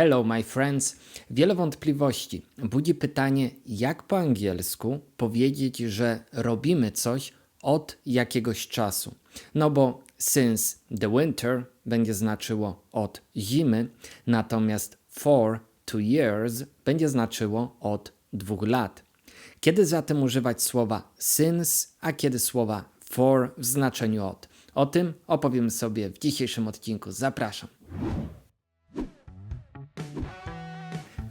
Hello, my friends. Wiele wątpliwości. Budzi pytanie, jak po angielsku powiedzieć, że robimy coś od jakiegoś czasu. No bo since the winter będzie znaczyło od zimy, natomiast for two years będzie znaczyło od dwóch lat. Kiedy zatem używać słowa since, a kiedy słowa for w znaczeniu od? O tym opowiem sobie w dzisiejszym odcinku. Zapraszam.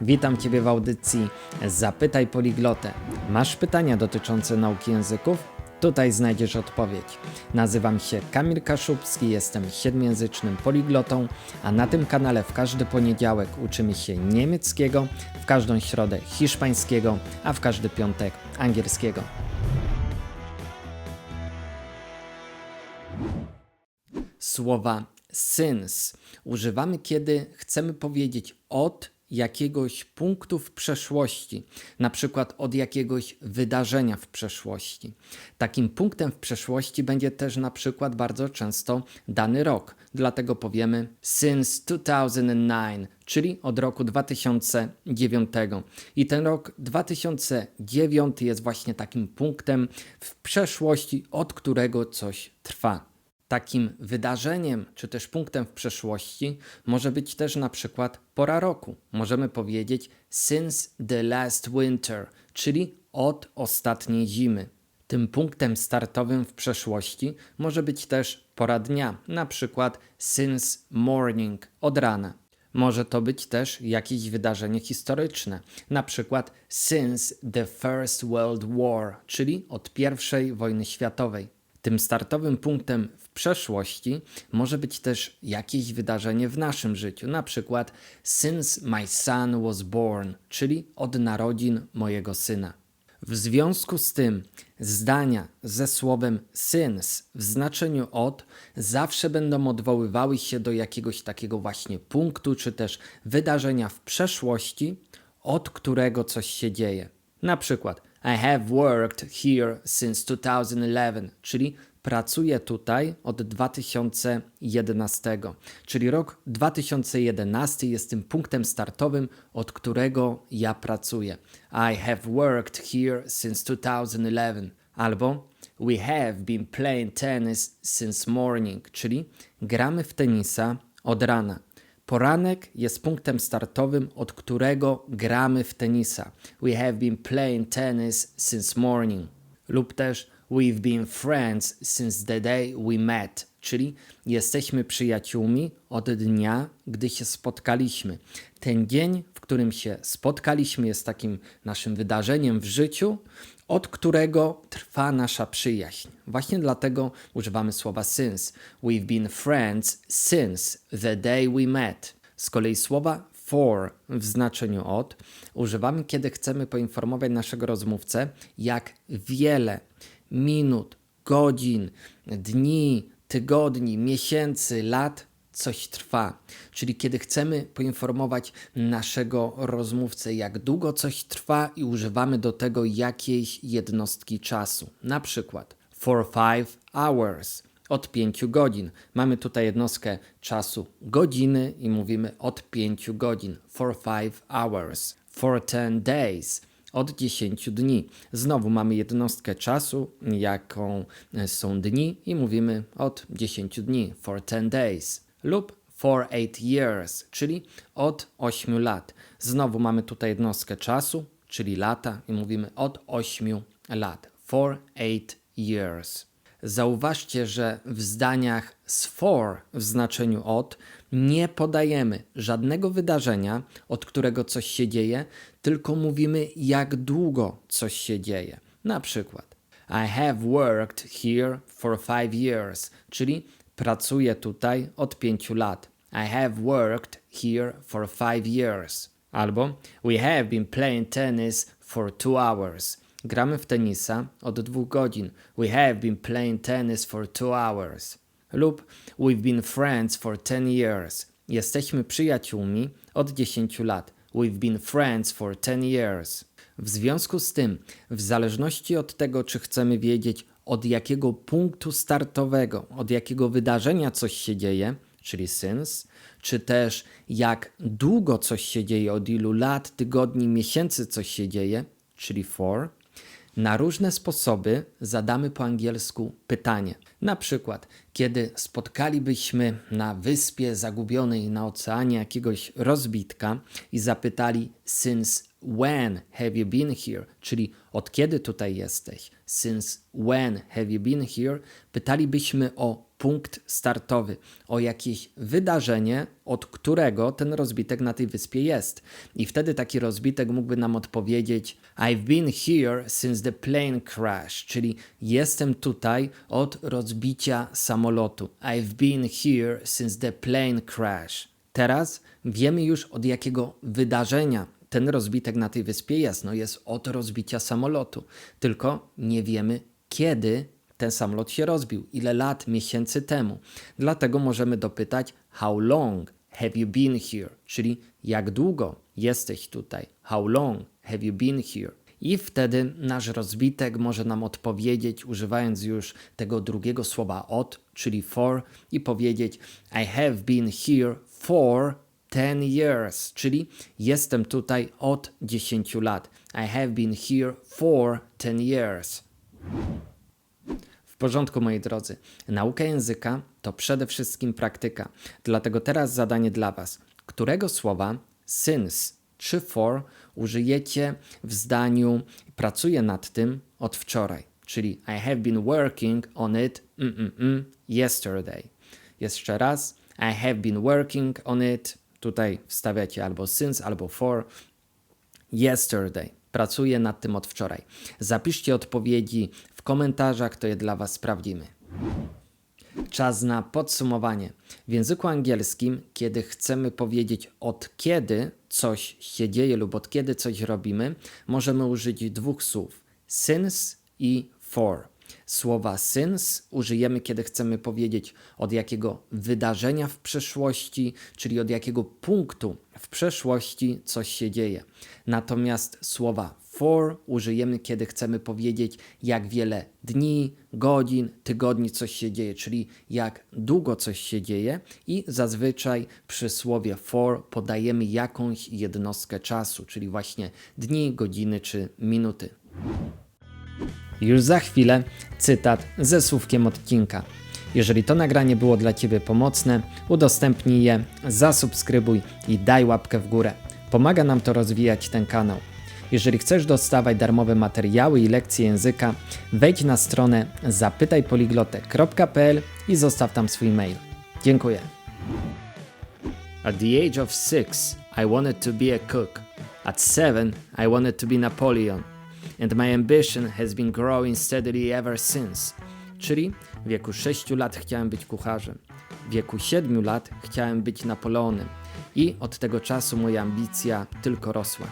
Witam Ciebie w audycji Zapytaj Poliglotę. Masz pytania dotyczące nauki języków? Tutaj znajdziesz odpowiedź. Nazywam się Kamil Kaszubski, jestem siedmiojęzycznym poliglotą, a na tym kanale w każdy poniedziałek uczymy się niemieckiego, w każdą środę hiszpańskiego, a w każdy piątek angielskiego. Słowa since używamy, kiedy chcemy powiedzieć od jakiegoś punktu w przeszłości, na przykład od jakiegoś wydarzenia w przeszłości. Takim punktem w przeszłości będzie też na przykład bardzo często dany rok, dlatego powiemy since 2009, czyli od roku 2009. I ten rok 2009 jest właśnie takim punktem w przeszłości, od którego coś trwa. Takim wydarzeniem czy też punktem w przeszłości może być też na przykład pora roku. Możemy powiedzieć since the last winter, czyli od ostatniej zimy. Tym punktem startowym w przeszłości może być też pora dnia, na przykład since morning, od rana. Może to być też jakieś wydarzenie historyczne, na przykład since the First World War, czyli od I wojny światowej. Tym startowym punktem w przeszłości może być też jakieś wydarzenie w naszym życiu, na przykład since my son was born, czyli od narodzin mojego syna. W związku z tym zdania ze słowem since w znaczeniu od zawsze będą odwoływały się do jakiegoś takiego właśnie punktu czy też wydarzenia w przeszłości, od którego coś się dzieje. Na przykład I have worked here since 2011, czyli pracuję tutaj od 2011. Czyli rok 2011 jest tym punktem startowym, od którego ja pracuję. I have worked here since 2011. Albo We have been playing tennis since morning, czyli gramy w tenisa od rana. Poranek jest punktem startowym, od którego gramy w tenisa. We have been playing tennis since morning. Lub też We've been friends since the day we met, czyli jesteśmy przyjaciółmi od dnia, gdy się spotkaliśmy. Ten dzień, w którym się spotkaliśmy, jest takim naszym wydarzeniem w życiu, od którego trwa nasza przyjaźń. Właśnie dlatego używamy słowa since. We've been friends since the day we met. Z kolei słowa for w znaczeniu od używamy, kiedy chcemy poinformować naszego rozmówcę, jak wiele minut, godzin, dni, tygodni, miesięcy, lat coś trwa. Czyli kiedy chcemy poinformować naszego rozmówcę, jak długo coś trwa i używamy do tego jakiejś jednostki czasu. Na przykład for five hours od 5 godzin. Mamy tutaj jednostkę czasu godziny i mówimy od 5 godzin. For 5 hours. For 10 days. Od 10 dni. Znowu mamy jednostkę czasu, jaką są dni, i mówimy od 10 dni. For 10 days. Lub for 8 years, czyli od 8 lat. Znowu mamy tutaj jednostkę czasu, czyli lata, i mówimy od 8 lat. For 8 years. Zauważcie, że w zdaniach z for w znaczeniu od nie podajemy żadnego wydarzenia, od którego coś się dzieje, tylko mówimy, jak długo coś się dzieje. Na przykład, I have worked here for five years, czyli pracuję tutaj od pięciu lat. I have worked here for five years. Albo We have been playing tennis for two hours. Gramy w tenisa od dwóch godzin. We have been playing tennis for two hours. Lub We've been friends for ten years. Jesteśmy przyjaciółmi od 10 lat. We've been friends for ten years. W związku z tym, w zależności od tego, czy chcemy wiedzieć, od jakiego punktu startowego, od jakiego wydarzenia coś się dzieje, czyli since, czy też jak długo coś się dzieje, od ilu lat, tygodni, miesięcy coś się dzieje, czyli for. Na różne sposoby zadamy po angielsku pytanie. Na przykład, kiedy spotkalibyśmy na wyspie zagubionej na oceanie jakiegoś rozbitka i zapytali since when have you been here, czyli od kiedy tutaj jesteś? Since when have you been here? Pytalibyśmy o punkt startowy, o jakieś wydarzenie, od którego ten rozbitek na tej wyspie jest. I wtedy taki rozbitek mógłby nam odpowiedzieć: I've been here since the plane crash, czyli jestem tutaj od rozbicia samolotu. I've been here since the plane crash. Teraz wiemy już od jakiego wydarzenia ten rozbitek na tej wyspie jest. No jest od rozbicia samolotu. Tylko nie wiemy kiedy ten samolot się rozbił, ile lat, miesięcy temu. Dlatego możemy dopytać how long have you been here, czyli jak długo jesteś tutaj. How long have you been here? I wtedy nasz rozbitek może nam odpowiedzieć, używając już tego drugiego słowa od, czyli for, i powiedzieć: I have been here for 10 years, czyli jestem tutaj od 10 lat. I have been here for 10 years. W porządku, moi drodzy. Nauka języka to przede wszystkim praktyka. Dlatego teraz zadanie dla Was. Którego słowa since czy for użyjecie w zdaniu pracuję nad tym od wczoraj? Czyli I have been working on it mm, mm, mm, yesterday. Jeszcze raz. I have been working on it. Tutaj wstawiacie albo since, albo for. Yesterday. Pracuję nad tym od wczoraj. Zapiszcie odpowiedzi w komentarzach, to je dla Was sprawdzimy. Czas na podsumowanie. W języku angielskim, kiedy chcemy powiedzieć od kiedy coś się dzieje lub od kiedy coś robimy, możemy użyć dwóch słów: since i for. Słowa since użyjemy, kiedy chcemy powiedzieć od jakiego wydarzenia w przeszłości, czyli od jakiego punktu w przeszłości coś się dzieje. Natomiast słowa for użyjemy, kiedy chcemy powiedzieć, jak wiele dni, godzin, tygodni coś się dzieje, czyli jak długo coś się dzieje, i zazwyczaj przy słowie for podajemy jakąś jednostkę czasu, czyli właśnie dni, godziny czy minuty. Już za chwilę cytat ze słówkiem odcinka. Jeżeli to nagranie było dla Ciebie pomocne, udostępnij je, zasubskrybuj i daj łapkę w górę. Pomaga nam to rozwijać ten kanał. Jeżeli chcesz dostawać darmowe materiały i lekcje języka, wejdź na stronę zapytajpoliglotę.pl i zostaw tam swój mail. Dziękuję. At the age of six, I wanted to be a cook. At seven, I wanted to be Napoleon. And my ambition has been growing steadily ever since. Czyli w wieku 6 lat chciałem być kucharzem. W wieku 7 lat chciałem być Napoleonem. I od tego czasu moja ambicja tylko rosła.